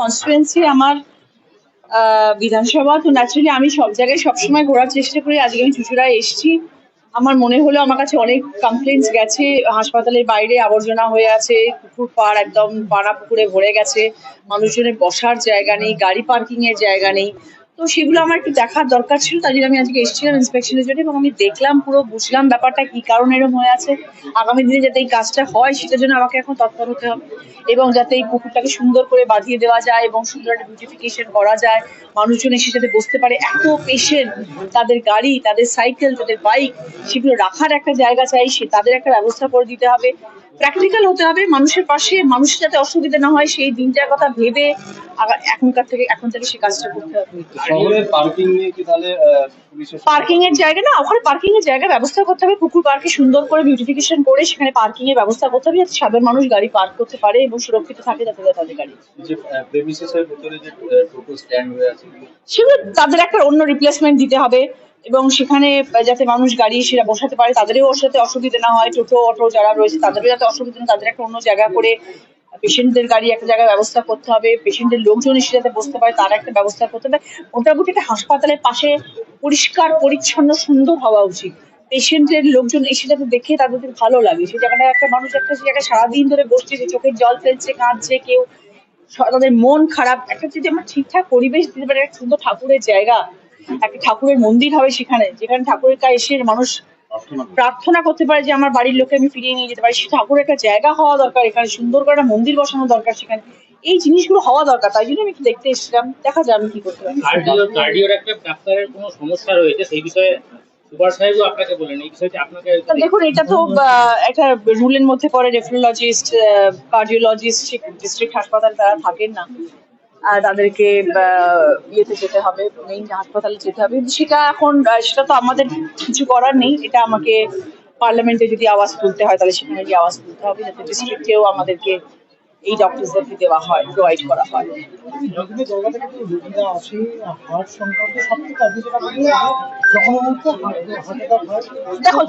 Constituency আমার বিধানসভা, তো ন্যাচুরালি আমি সব জায়গায় সবসময় ঘোরার চেষ্টা করি। আজকে আমি চুচুড়ায় এসেছি। আমার মনে হলো আমার কাছে অনেক কমপ্লেন্স গেছে। হাসপাতালের বাইরে আবর্জনা হয়ে আছে, পুকুর পাড় একদম পাড়া পুকুরে ভরে গেছে। মানুষজনের বসার জায়গা নেই, গাড়ি পার্কিং এর জায়গা নেই। তো সেগুলো আমার একটু দেখার দরকার ছিল, তাই জন্য আমি আজকে এসেছিলাম ইন্সপেকশনের জন্য এবং আমি দেখলাম পুরো, বুঝলাম ব্যাপারটা কি কারণে এরকম হয়ে আছে। আগামী দিনে যাতে এই কাজটা হয়, সেটার জন্য আমাকে এখন তৎপর হতে হবে এবং যাতে এই পুকুরটাকে সুন্দর করে বাঁধিয়ে দেওয়া যায় এবং সুন্দর একটা বিউটিফিকেশন করা যায়। মানুষজন এসে যাতে বসতে পারে। এত পেশেন্ট তাদের গাড়ি, তাদের সাইকেল তাদের বাইক সেগুলো রাখার একটা জায়গা চাই, সে তাদের একটা ব্যবস্থা করে দিতে হবে। প্র্যাকটিক্যাল হতে হবে, মানুষের পাশে, মানুষের যাতে অসুবিধা না হয়, সেই দিনটার কথা ভেবে এখনকার থেকে এখন থেকে সে কাজটা করতে হবে। শহরের পার্কিং নিয়ে কি তাহলে পার্কিং এর জায়গা না ওখানে পার্কিং এর জায়গা ব্যবস্থা করতে হবে পুকুর পার্কে সুন্দর করে বিউটিফিকেশন করে সেখানে পার্কিং এর ব্যবস্থা করতে হবে যাতে সাধারণ মানুষ গাড়ি পার্ক করতে পারে এবং সুরক্ষিত থাকে যাতে তাদের গাড়ি। যে প্রেমিসেসের ভিতরে যে টোটো স্ট্যান্ড হয়ে আছে সেগুলো তাদের একটা অন্য রিপ্লেসমেন্ট দিতে হবে এবং সেখানে যাতে মানুষ গাড়ি সেটা বসাতে পারে তাদেরও সাথে অসুবিধা না হয় টোটো অটো যারা রয়েছে তাদেরও যাতে অসুবিধা না তাদের একটা অন্য জায়গা করে পেশেন্টদের গাড়ি একটা জায়গায় ব্যবস্থা করতে হবে পেশেন্টের লোকজন এসে যাতে বসতে পারে, তার একটা ব্যবস্থা করতে হবে। মোটামুটি একটা হাসপাতালের পাশে পরিষ্কার, পরিচ্ছন্ন, সুন্দর হওয়া উচিত। পেশেন্টের লোকজন এসে যাতে দেখে তাদের ভালো লাগে। সেই জায়গাটা একটা মানুষ একটা সেই জায়গায় সারাদিন ধরে বসছে যে চোখের জল ফেলছে, কাঁদছে, কেউ তাদের মন খারাপ। একটা যদি আমরা ঠিকঠাক পরিবেশ দিতে পারি, একটা সুন্দর ঠাকুরের জায়গা, একটা ঠাকুরের মন্দির হবে সেখানে, যেখানে ঠাকুরের কাছে এসে মানুষ প্রার্থনা প্রার্থনা করতে পারে যে আমার বাড়ির লোকে আমি ফিরিয়ে নিয়ে যেতে পারি। সে ঠাকুরের একটা জায়গা হওয়া দরকার এখানে সুন্দর করে একটা মন্দির বসানো দরকার সেখানে। এই জিনিসগুলো হওয়া দরকার তাই জন্য আমি একটু দেখতে এসেছিলাম। দেখা যাবে আমি কি করতে পারি। কার্ডিও কার্ডিওর একটা ডাক্তারের কোনো সমস্যা রয়েছে সেই বিষয়ে দেখুন এটা তো একটা রুলের মধ্যে পড়ে রেফ্রোলজিস্ট কার্ডিওলজিস্ট ডিস্ট্রিক্ট হাসপাতাল তারা থাকেন না। তাদেরকে ইয়েতে যেতে হবে মেইন হাসপাতালে যেতে হবে। সেটা এখন সেটা তো আমাদের কিছু করার নেই। এটা আমাকে পার্লামেন্টে যদি আওয়াজ তুলতে হয়, তাহলে সেখানে গিয়ে আওয়াজ তুলতে হবে, যাতে ডিস্ট্রিক্টেও আমাদেরকে এই ডক্টরসদেরকে দেওয়া হয় প্রোভাইড করা হয়। দেখো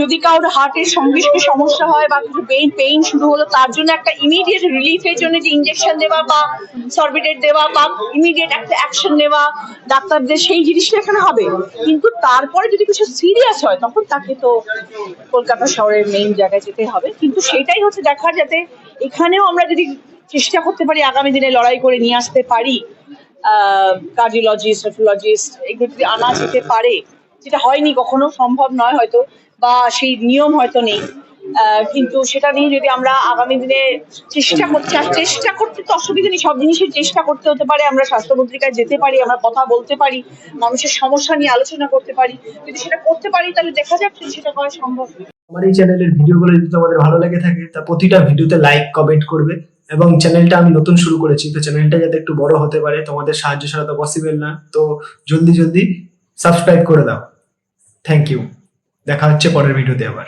যদি কারোর হার্টের সঙ্গে সমস্যা হয় বা কিছু পেইন পেইন শুরু হলো তার জন্য একটা ইমিডিয়েট রিলিফের জন্য যে ইনজেকশন দেওয়া বা সরবিটেট দেওয়া বা ইমিডিয়েট একটা অ্যাকশন নেওয়া ডাক্তারদের সেই জিনিসটা এখানে হবে। কিন্তু তারপরে যদি কিছু সিরিয়াস হয় তখন তাকে তো কলকাতা শহরের মেইন জায়গায় যেতে হবে। কিন্তু সেটাই হচ্ছে দেখার যাতে এখানেও আমরা যদি চেষ্টা করতে পারি আগামী দিনে লড়াই করে নিয়ে আসতে পারি কার্ডিওলজিস্ট নেফ্রোলজিস্ট এগুলো যদি আনা যেতে পারে, যেটা হয়নি কখনো, সম্ভব নয় হয়তো, বা সেই নিয়ম হয়তো নেই। কিন্তু সেটা নিয়ে যদি আমরা আগামী দিনে চেষ্টা করতে চেষ্টা করতে তো অসুবিধা নেই, সব জিনিসের চেষ্টা করতে হতে পারে, আমরা স্বাস্থ্যমন্ত্রিকায় যেতে পারি, আমরা কথা বলতে পারি, মানুষের সমস্যা নিয়ে আলোচনা করতে পারি। যদি সেটা করতে পারি, তাহলে দেখা যাক সেটা করা সম্ভব। আমার এই চ্যানেলের ভিডিওগুলো যদি তোমাদের ভালো লেগে থাকে, তা প্রতিটা ভিডিওতে লাইক কমেন্ট করবে এবং চ্যানেলটা আমি নতুন শুরু করেছি। তো চ্যানেলটা যাতে একটু বড় হতে পারে, তোমাদের সাহায্য ছাড়া তো পসিবল না। তো জলদি জলদি সাবস্ক্রাইব করে দাও। থ্যাংক ইউ দেখা হচ্ছে পরের ভিডিওতে আবার।